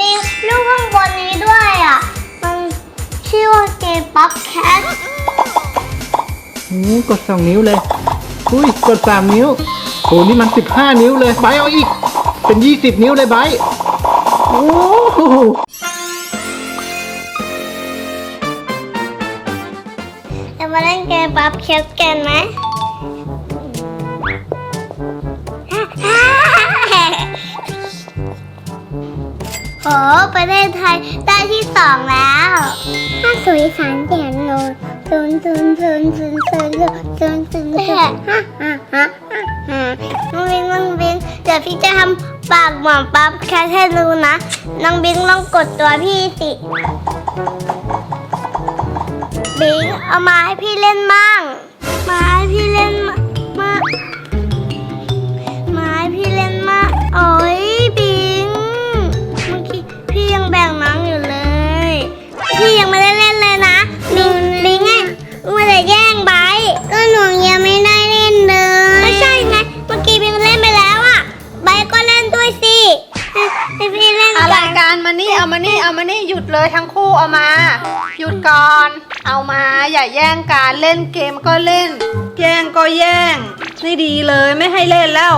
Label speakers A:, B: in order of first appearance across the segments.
A: มีรูปข้างบนนี้ด้วยอะ มันชื่อว่าเกมป๊อปแคท
B: โอ้กดสองนิ้วเลยอุ้ยกดสามนิ้วโหนี่มันสิบห้านิ้วเลยไบร์ทเอาอีก เป็นยี่สิบนิ้วเลยไบร์ทโอ้โห
A: จะมาเล่นเกมป๊อปแคทกันไหม โหประเทศไทยได้ที่สองแล้วถ้าสวยสารเดียนโนศูนย์ศูนย์ศูนย์ศูนย์ศูนย์ศูนย์ศูนย์ศูนย์ฮ่าฮ่าฮ่าฮ่าน้องบิงน้องบิงเดี๋ยวพี่จะทำปากหมอนปั๊บแค่ให้ดูนะน้องบิงลองกดตัวพี่สิบิงเอามาให้พี่เล่นบ้าง มาให้พี่ อะไรกันมา
C: นี่เอามานี่เอามานี่หยุดเลยทั้งคู่เอามา หยุดก่อน เอามาอย่าแย่งการเล่นเกมก็เล่น แย่งก็แย่งไม่ดีเลยไม่ให้เล่นแล้ว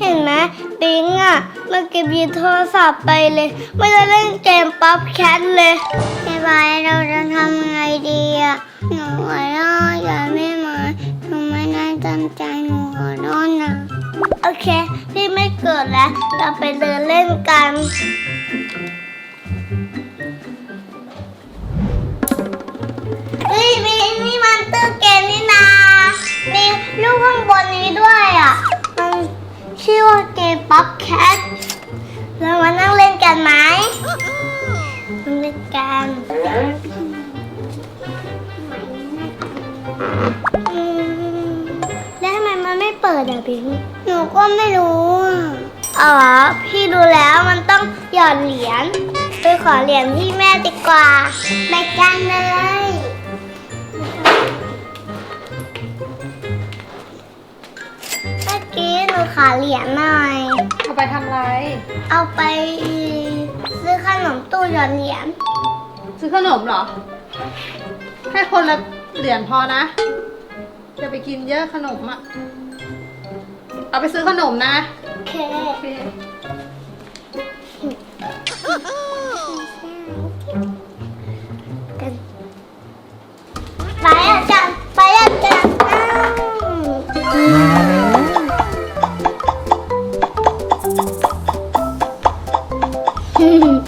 A: เห็นไหมบิงอะเมื่อกี้บีโทรศัพท์ไปเลย ไม่ได้เล่นเกมป๊อปแคทเลยไอ้ไบร์ทเราจะทำไงดีอะหนูขอโทษอย่าไม่มาหนูไม่ได้ตั้งใจหนูขอโทษนะ โอเค พี่ไม่เกิดแล้ว เราไปเดินเล่นกัน เฮ้ยมีนี่มันตู้เกมนี่นา มีรูปข้างบนนี้ด้วยอะ มันชื่อว่าเกมป๊อปแคทเรามานั่งเล่นกันไหมมาเล่นกันแล้วทำไมมันไม่เปิดอะบิง ก็ไม่รู้อะอ๋อพี่ดูแล้วมันต้องหยอดเหรียญไปขอเหรียญที่แม่ดีกว่าไปกันเลยเมื่อกี้หนูขอเหรียญหน่อย
C: เอาไปทำอะไร
A: เอาไปซื้อขนมตู้หยอดเหรียญ
C: ซื้อขนมเหรอ ให้คนละเหรียญพอนะอย่าไปกินเยอะขนมอะ เอาไปซื้อขนมนะ
A: โอเค
C: โอเค
A: ไปอะจังไปอะจังอ้าว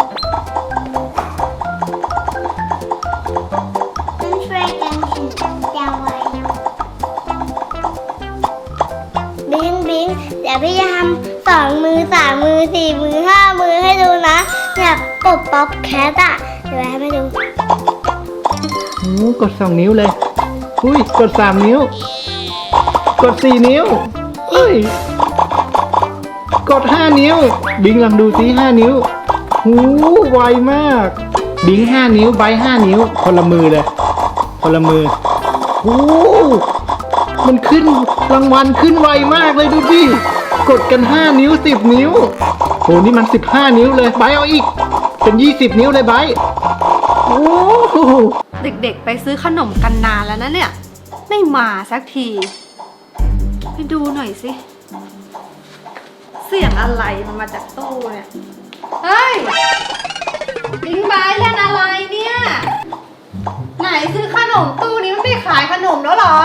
B: ม
A: ดี๋ยวพี่จะทำสองมือสามมือสี่มือห้ามือให้ดูนะแบบกดป๊อปแคทอะเดี๋ยวให้ดู
B: โอ้กดสองนิ้วเลย อุ้ยกดสามนิ้ว กดสี่นิ้วเฮ้ย กดห้านิ้ว บิงลองดูซิห้านิ้วหูไวมาก บิงห้านิ้วไบห้านิ้ว คนละมือเลย คนละมือโอ้มันขึ้นรางวัลขึ้นไวมากเลยดูดิ กดกันห้านิ้วสิบนิ้วโหนี่มันสิบห้านิ้วเลยไบร์ทเอาอีก เป็นยี่สิบนิ้วเลยไบร์ทโอ้โห
C: เด็กๆ ไปซื้อขนมกันนานแล้วนะเนี่ย ไม่มาสักที ไปดูหน่อยสิ เสียงอะไรมันมาจากตู้เนี่ย เฮ้ยบิงบายเล่นอะไรเนี่ย ไหนซื้อขนมตู้นี้มันไม่ขายขนมแล้วเหรอ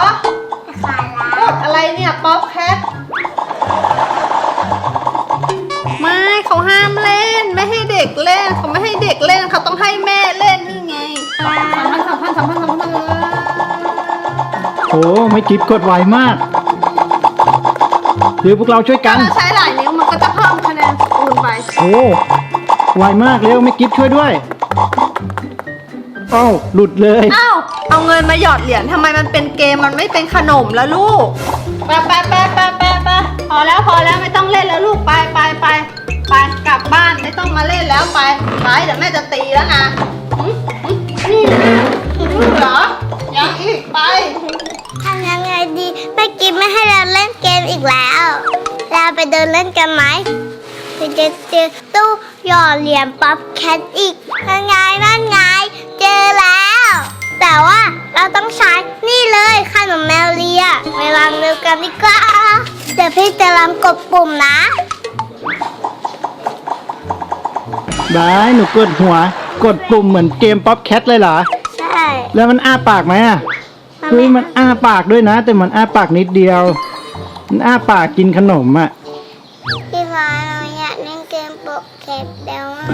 A: ขายแล้ว
C: กดอะไรเนี่ย ป๊อป ด็กเล่นเขาไม่ให้เด็กเล่นเขาต้องให้แม่เล่นนี่ไงสามพันสามพันสามพันสามพัน
B: โหไม่กิฟกดไวมากเดี๋ยวพวกเราช่วยกัน
C: ถ้าใช้หลายนิ้วมันก็จะเพิ่มคะแนนคูณไป
B: โอ้ไวมากเร็วไม่กิฟช่วยด้วยอ้าวหลุดเลย
C: อ้าวเอาเงินมาหยอดเหรียญทำไมมันเป็นเกมมันไม่เป็นขนมแล้วลูกไปไปไปไปไปไปพอแล้วพอแล้วไม่ต้องเล่นแล้วลูกไปไปไปไปกลับบ้าน ไม่ต้องมาเล่นแล้วไปไปเดี๋ยวแม่จะตีแล้วนะนี่นะเหรอยังอีกไป
A: ทำยังไงดีแม่กิฟไม่ให้เราเล่นเกมอีกแล้ว เราไปเดินเล่นกันไหมจะเจอตู้หยอดเหรียญป๊อปแคทอีกนั่นไงนั่นไงเจอแล้ว แต่ว่าเราต้องใช้นี่เลยขนมแมวเลียไปลองดูกันดีกว่าเดี๋ยวพี่จะลองกดปุ่มนะ
B: ได้หนูกดหัว กดปุ่มเหมือนเกมป๊อปแคทเลยเหรอ
A: ใช่
B: แล้วมันอ้าปากไหมอะเฮ้ยมันอ้าปากด้วยนะ แต่มันอ้าปากนิดเดียว มันอ้าปากกินขนมอะ
A: พี่ฟ้าเราอยากเล่นเกมป๊อปแคทแล้วอะ